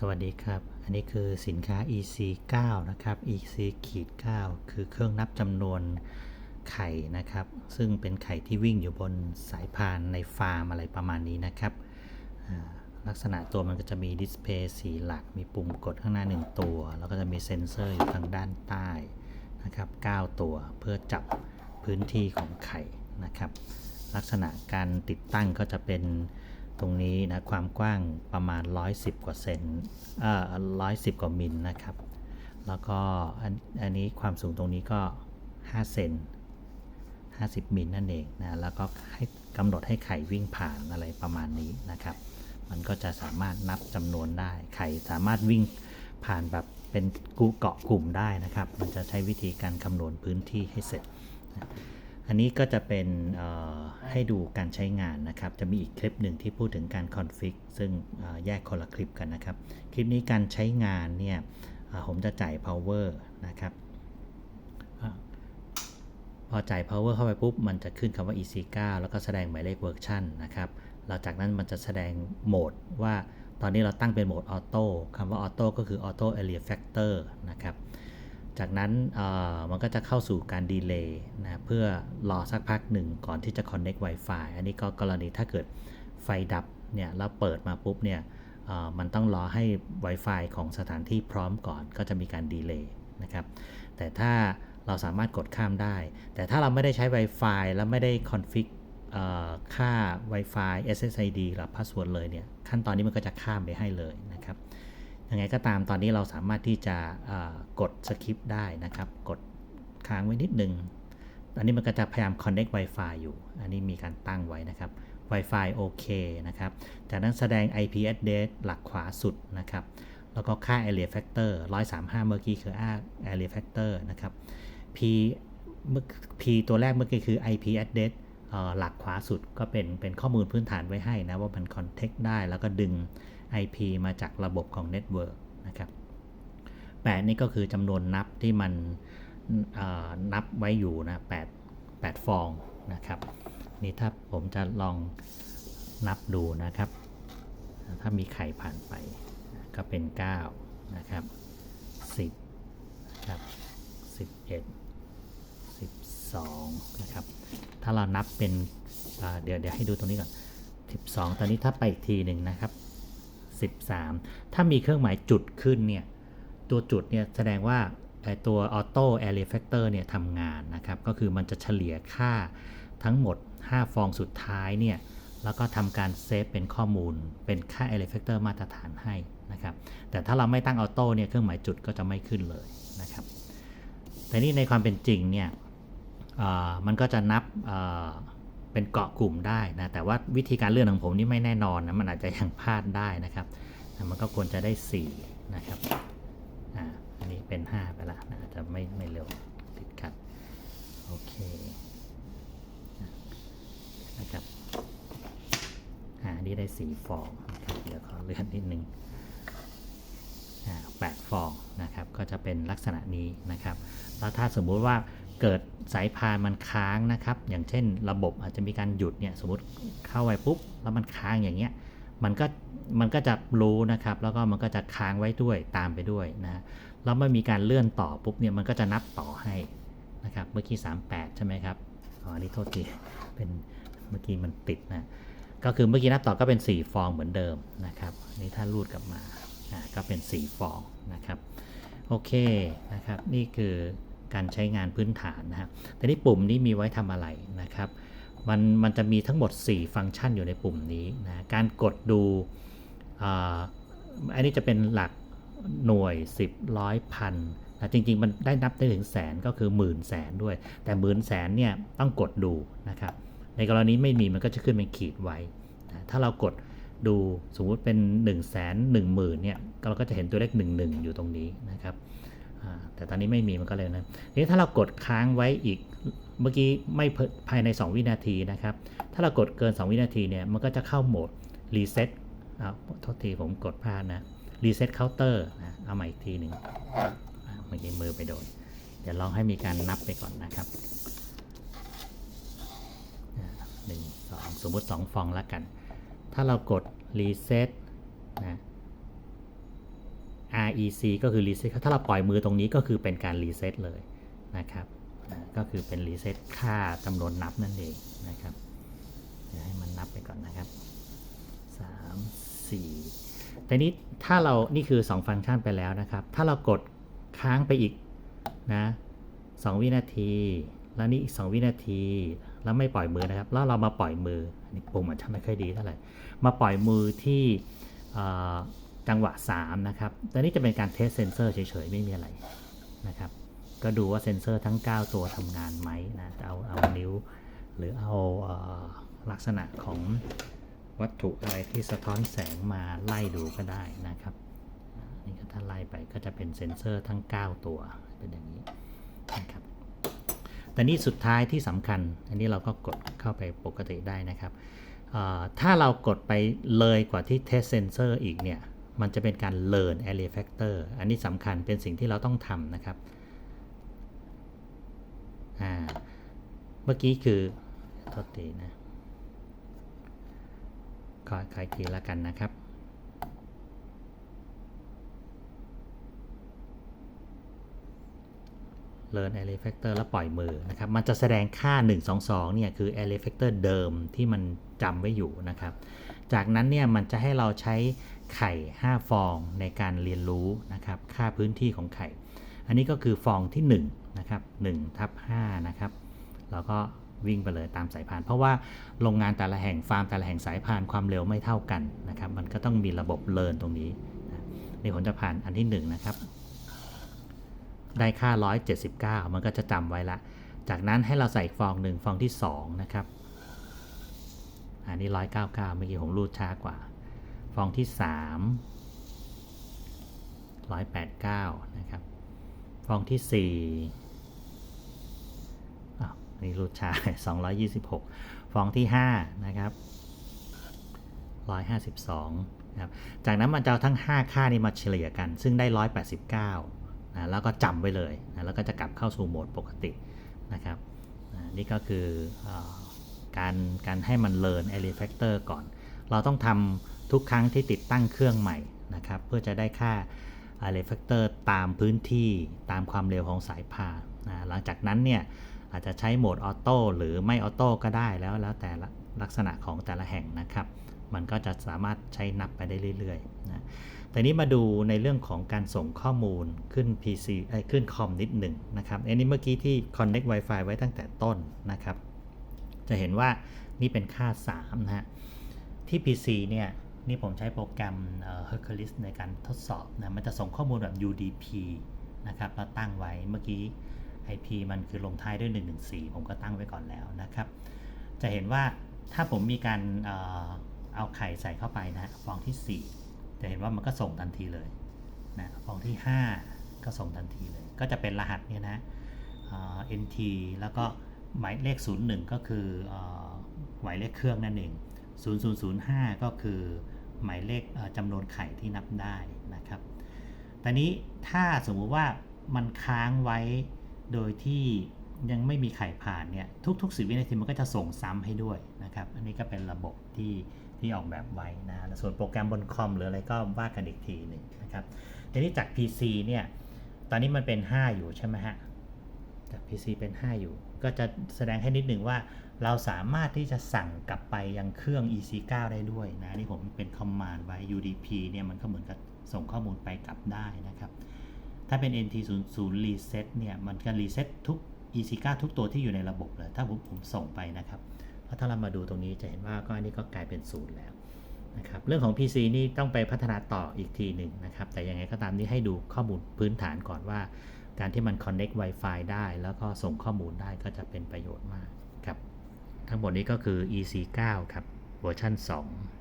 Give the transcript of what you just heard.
สวัสดีครับ อันนี้คือสินค้า EC 9นะครับ EC ขีด9คือเครื่องนับจำนวนไข่นะครับ ซึ่งเป็นไข่ที่วิ่งอยู่บนสายพานในฟาร์มอะไรประมาณนี้นะครับ ลักษณะตัวมันก็จะมีดิสเพย์สีหลัก มีปุ่มกดข้างหน้า 1 ตัว แล้วก็จะมีเซ็นเซอร์อยู่ทางด้านใต้นะครับ 9 ตัวเพื่อจับพื้นที่ของไข่นะครับ ลักษณะการติดตั้งก็จะเป็น ตรงนี้นะความกว้างประมาณ 110 กว่าเซนเอ่อ110 กว่ามิลนะครับ แล้วก็อันอันนี้ความสูงตรงนี้ก็ 5 เซน50 มิลนั่นเองนะแล้วก็ให้กำหนดให้ไข่วิ่งผ่านอะไรประมาณนี้นะครับ มันก็จะสามารถนับจำนวนได้ ไข่สามารถวิ่งผ่านแบบเป็นกุเกาะกลุ่มได้นะครับ มันจะใช้วิธีการคำนวณพื้นที่ให้เสร็จ อันนี้ก็จะเป็นเอ่อ ให้ดูการใช้งานนะครับ จะมีอีกคลิปหนึ่งที่พูดถึงการคอนฟิกซึ่งแยกคนละคลิปกันนะครับ คลิปนี้การใช้งานเนี่ยผมจะจ่าย power นะครับพอจ่าย power เข้าไปปุ๊บ มันจะขึ้นคำว่า EC9 แล้วก็แสดงหมายเลขเวอร์ชันนะครับหลังจากนั้นมันจะแสดงโหมดว่าตอนนี้เราตั้งเป็นโหมดออโต้คำว่าออโต้ก็คือ auto area factor นะครับ จากนั้นมันก็จะเข้าสู่การดีเลย์นะเพื่อรอสักพักหนึ่งก่อนที่จะ Connect Wi-Fi อันนี้ก็กรณีถ้าเกิดไฟดับเนี่ยแล้วเปิดมาปุ๊บเนี่ยมันต้องรอให้ Wi-Fi ของสถานที่พร้อมก่อนก็จะมีการดีเลย์นะครับแต่ถ้าเราสามารถกดข้ามได้ แต่ถ้าเราไม่ได้ใช้ Wi-Fi แล้วไม่ได้คอนฟิกค่า Wi-Fi SSID หรือ Password เลยเนี่ยขั้นตอนนี้มันก็จะข้ามไปให้เลยนะครับ ยังไงก็ตามตอนนี้เราสามารถที่จะกดสคริปต์ได้นะครับ กดค้างไว้นิดนึงอันนี้มันก็จะพยายาม Connect Wi-Fi อยู่ อันนี้มีการตั้งไว้นะครับ Wi-Fi โอเคนะครับ จากนั้นแสดง IP address หลักขวาสุดนะครับ แล้วก็ค่า area factor 135 เมื่อกี้คือ area factor นะครับ P เมื่อ P ตัวแรกเมื่อกี้คือ IP address เอ่อหลักขวาสุดก็เป็นเป็นข้อมูลพื้นฐานไว้ให้นะ ว่ามัน contact ได้แล้วก็ดึง IP มาจากระบบของ Network นะครับ8นี่ก็คือจำนวนนับที่มันนับไว้อยู่นะ8 8ฟองนะครับนี่ถ้าผมจะลองนับดูนะครับ ถ้ามีไข่ผ่านไปก็เป็น 9 นะครับ 10นะครับ11 12 นะครับ ถ้าเรานับเป็นเดี๋ยวเดี๋ยวให้ดูตรงนี้ก่อน 12 ตอนนี้ถ้าไปอีกทีหนึ่งนะครับ 13 ถ้ามีเครื่องหมายจุดขึ้นเนี่ย ตัวจุดเนี่ยแสดงว่าไอ้ตัว auto area factor เนี่ยทำงานนะครับ ก็คือมันจะเฉลี่ยค่าทั้งหมด 5 ฟองสุดท้ายเนี่ย แล้วก็ทำการเซฟเป็นข้อมูลเป็นค่า area factor มาตรฐานให้นะครับ แต่ถ้าเราไม่ตั้ง auto เนี่ยเครื่องหมายจุดก็จะไม่ขึ้นเลยนะครับ แต่นี่ในความเป็นจริงเนี่ยมันก็จะนับ เป็นเกาะกลุ่มได้นะแต่ว่าวิธีการเลื่อนของผมนี่ไม่แน่นอนนะมันอาจจะยังพลาดได้นะครับมันก็ควรจะได้ 4 นะครับอ่าอันนี้เป็น 5 ไปละนะอาจจะไม่ไม่เร็วติดขัดโอเคนะครับอ่าอันนี้ได้ 4 ฟองนะครับเดี๋ยวขอเลื่อนนิดนึงอ่าแปดฟองนะครับก็จะเป็นลักษณะนี้นะครับแล้วถ้าสมมุติว่า เกิดสายพานมันค้างนะครับ อย่างเช่นระบบอาจจะมีการหยุดเนี่ยสมมติเข้าไปปุ๊บแล้วมันค้างอย่างเงี้ยมันก็มันก็จะรู้นะครับ แล้วก็มันก็จะค้างไว้ด้วยตามไปด้วยนะแล้วเมื่อมีการเลื่อนต่อปุ๊บเนี่ยมันก็จะนับต่อให้นะครับเมื่อกี้ 38 ใช่ไหมครับอ๋ออันนี้โทษทีเป็นเมื่อกี้มันติดนะก็คือเมื่อกี้นับต่อก็เป็น 4 ฟองเหมือนเดิมนะครับนนี้ถ้ารูดกลับมาอ่าก็เป็น 4 ฟองนะครับโอเคนะครับนี่คือ การใช้งานพื้นฐานนะครับแต่นี่ปุ่มนี้มีไว้ทำอะไรนะครับ มันมันจะมีทั้งหมด 4 ฟังก์ชันอยู่ในปุ่มนี้นะการกดดูอ่าอันนี้จะเป็นหลักหน่วย 10ร้อยพันนะจริงๆ มันได้นับได้ถึงแสนก็คือหมื่นแสนด้วย แต่หมื่นแสนเนี่ยต้องกดดูนะครับ ในกรณีไม่มีมันก็จะขึ้นเป็นขีดไว้นะถ้าเรากดดูสมมุติเป็น 1 1 0 0 0 0 0เนี่ยเราก็จะเห็นตัวเลข 1 1 อยู่ตรงนี้นะครับ แต่ตอนนี้ไม่มีมันก็เลยนะทีนี้ถ้าเรากดค้างไว้อีกเมื่อกี้ไม่ภายใน 2 วินาทีนะครับ ถ้าเรากดเกิน 2 วินาทีเนี่ยมันก็จะเข้าโหมดรีเซ็ตอ่าโทษทีผมกดพลาดนะรีเซ็ตเคาน์เตอร์นะเอาใหม่อีกทีหนึ่งเมื่อกี้มือไปโดนเดี๋ยวลองให้มีการนับไปก่อนนะครับหนึ่งสองสมมติ 2 ฟองแล้วกัน ถ้าเรากด reset นะ REC ก็คือ reset ถ้าเราปล่อยมือตรงนี้ก็คือเป็นการ reset เลยนะครับ ก็คือเป็น reset ค่าจำนวนนับนั่นเองนะครับ เดี๋ยวให้มันนับไปก่อนนะครับ 3 4แต่นี้ถ้าเรา นี่คือ 2 ฟังก์ชันไปแล้วนะครับ ถ้าเรากดค้างไปอีกนะ2วินาที แล้วนี่อีก 2 วินาที แล้วไม่ปล่อยมือนะครับ แล้วเรามาปล่อยมืออันนี่ปุ่มมันจะไม่ค่อยดีเท่าไหร่ มาปล่อยมือที่ จังหวะ 3 นะครับตอนนี้จะเป็นการเทสเซนเซอร์เฉยๆ ไม่มีอะไรนะครับ ก็ดูว่าเซนเซอร์ทั้ง 9 ตัวทำงานไหมนะ เอาเอานิ้ว หรือเอาเอ่อลักษณะของวัตถุอะไรที่สะท้อนแสงมาไล่ดูก็ได้นะครับ นี่ก็ถ้าไล่ไปก็จะเป็นเซ็นเซอร์ทั้ง 9 ตัวเป็นอย่างนี้นะครับแต่นี่สุดท้ายที่สำคัญ อันนี้เราก็กดเข้าไปปกติได้นะครับถ้าเรากดไปเลยกว่าที่ test sensor อีกเนี่ย มันจะเป็นการ learn area factor อันนี้สำคัญเป็นสิ่งที่เราต้องทำนะครับ อ่า เมื่อกี้คือโทษทีนะขอขออีกทีล้วกันนะครับ Learn Array Factor แล้วปล่อยมือนะครับ มันจะแสดงค่า 1 2 2เนี่ยคือ Array Factor เดิมที่มันจำไว้อยู่นะครับ จากนั้นเนี่ยมันจะให้เราใช้ไข่ 5 ฟองในการเรียนรู้นะครับค่าพื้นที่ของไข่ อันนี้ก็คือฟองที่1นะครับ1ทับ5นะครับเราก็วิ่งไปเลยตามสายพาน เพราะว่าโรงงานแต่ละแห่งฟาร์มแต่ละแห่งสายพานความเร็วไม่เท่ากันนะครับมันก็ต้องมีระบบเลินตรงนี้นะนี่ผมจะผ่านอันที่1นะครับได้ค่า 179 มันก็จะจำไว้ละ จากนั้นให้เราใส่ฟองหนึ่งฟองที่2นะครับ อันนี้199เมื่อกี้ผมรูดช้ากว่า ฟองที่3 189นะครับ ฟองที่4อ้าวอันนี่รูดช้า226ฟองที่5นะครับ152นะครับจากนั้นมันจะเอาทั้ง 5 ค่านี้มาเฉลี่ยกัน ซึ่งได้ 189นะแล้วก็จำไว้เลยนะแล้วก็จะกลับเข้าสู่โหมดปกตินะครับอ่านี่ก็คืออ การการให้มัน learn array factor ก่อน เราต้องทำทุกครั้งที่ติดตั้งเครื่องใหม่นะครับเพื่อจะได้ค่า array factor ตามพื้นที่ตามความเร็วของสายพานะหลังจากนั้นเนี่ยอาจจะใช้โหมดออโต้หรือไม่ออโต้ก็ได้แล้วแล้วแต่ลักษณะของแต่ละแห่งนะครับ มันก็จะสามารถใช้นับไปได้เรื่อยๆนะแต่นี้มาดูในเรื่องของการส่งข้อมูลขึ้น PC ไอ้ขึ้นคอมนิดหนึ่งนะครับอันนี้เมื่อกี้ที่ Connect Wi-Fi ไว้ตั้งแต่ต้นนะครับ จะเห็นว่านี่เป็นค่า3นะฮะ ที่ PC เนี่ยนี่ผมใช้โปรแกรมเอ่อ Hercules ในการทดสอบนะ มันจะส่งข้อมูลแบบ UDP นะครับแล้วตั้งไว้เมื่อกี้ IP มันคือลงท้ายด้วย 114 ผมก็ตั้งไว้ก่อนแล้วนะครับ จะเห็นว่าถ้าผมมีการเอเอาไข่ใส่เข้าไปนะฮะฟองที่ 4 จะเห็นว่ามันก็ส่งทันทีเลยนะฟองที่ 5 ก็ส่งทันทีเลย ก็จะเป็นรหัสเนี่ยนะเอ่อ NT แล้วก็ หมายเลข 01 ก็คือหมายเลขเครื่องนั่นเอง 0005 ก็คือหมายเลขจำนวนไข่ที่นับได้นะครับตอนนี้ถ้าสมมุติว่ามันค้างไว้โดยที่ยังไม่มีไข่ผ่านเนี่ยทุกๆ10วินาทีมันก็จะส่งซ้ำให้ด้วยนะครับ อันนี้ก็เป็นระบบที่ที่ออกแบบไว้นะส่วนโปรแกรมบนคอมหรืออะไรก็ว่ากันอีกทีหนึ่งนะครับทีนี้จาก PC เนี่ยตอนนี้มันเป็น 5 อยู่ใช่ไหมฮะ จาก PC เป็น 5 อยู่ ก็จะแสดงให้นิดหนึ่งว่า เราสามารถที่จะสั่งกลับไปยังเครื่อง EC9 ได้ด้วยนะนี่ผมเป็นคอมมานด์ไว้ UDP เนี่ยมันก็เหมือนกับส่งข้อมูลไปกลับได้นะครับ ถ้าเป็น NT00 reset เนี่ยมันจะ reset ทุก EC9 ทุกตัวที่อยู่ในระบบเลยถ้าผมผมส่งไปนะครับเพราะถ้าเรามาดูตรงนี้จะเห็นว่าก็อันนี้ก็กลายเป็นศูนย์แล้วนะครับเรื่องของ PC นี่ต้องไปพัฒนาต่ออีกทีหนึ่งนะครับ แต่ยังไงก็ตามนี่ให้ดูข้อมูลพื้นฐานก่อนว่า การที่มัน connect Wi-Fi ได้ แล้วก็ส่งข้อมูลได้ก็จะเป็นประโยชน์มากครับ ทั้งหมดนี้ก็คือ EC9 ครับเวอร์ชัน2